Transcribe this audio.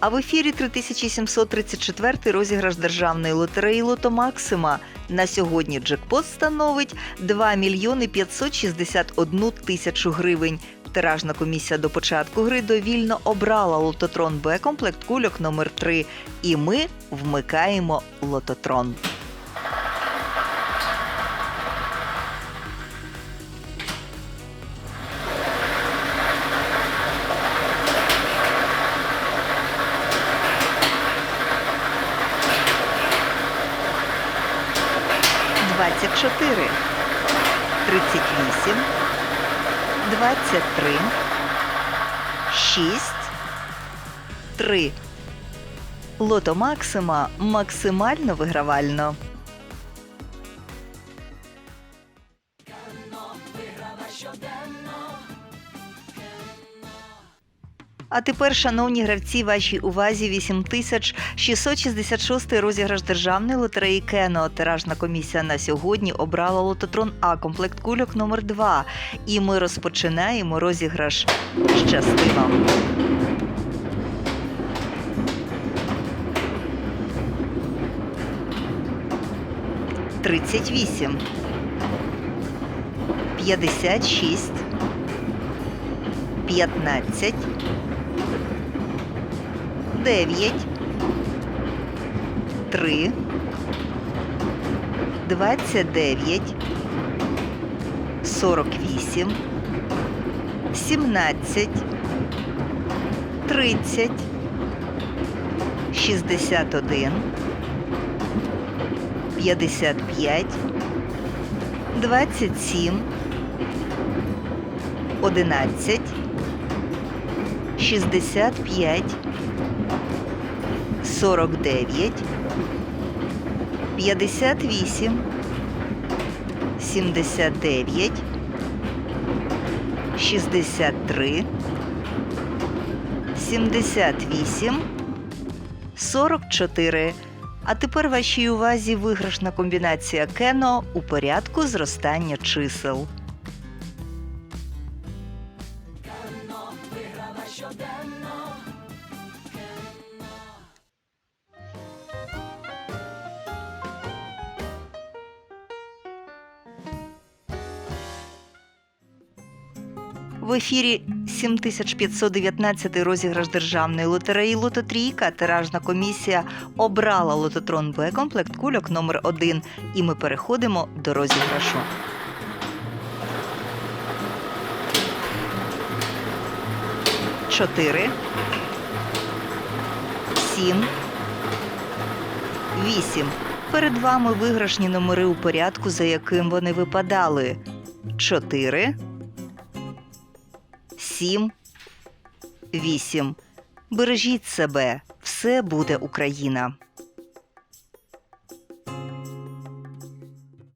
А в ефірі 3734 розіграш державної лотереї Лото Максима. На сьогодні джекпот становить 2 мільйони 561 тисячу гривень. Тиражна комісія до початку гри довільно обрала лототрон Б комплект кульок номер 3 І ми вмикаємо лототрон. Двадцять чотири, тридцять вісім, двадцять три, шість, три. Лото Максима максимально вигравально. А тепер, шановні гравці, вашій увазі 8666 розіграш державної лотереї Кено. Тиражна комісія на сьогодні обрала лототрон А комплект кульок номер 2 І ми розпочинаємо розіграш. Щасти вам! Тридцять вісім. П'ятдесят шість. П'ятнадцять. Дев'ять. Три. Двадцять дев'ять. Сорок вісім. Сімнадцять. Тридцять. Шістдесят один. П'ятдесят п'ять. Двадцять сім. Шістдесят. Сорок дев'ять. П'ятдесят вісім. Сімдесят дев'ять. Шістдесят три. Сімдесят вісім. Сорок чотири. А тепер вашій увазі виграшна комбінація Кено у порядку зростання чисел. В ефірі 7519 розіграш державної лотереї Лототрійка. Тиражна комісія обрала лототрон Б комплект кульок номер 1 І ми переходимо до розіграшу. Чотири. Сім. Вісім. Перед вами виграшні номери у порядку, за яким вони випадали. Чотири. Сім. Вісім. Бережіть себе. Все буде Україна.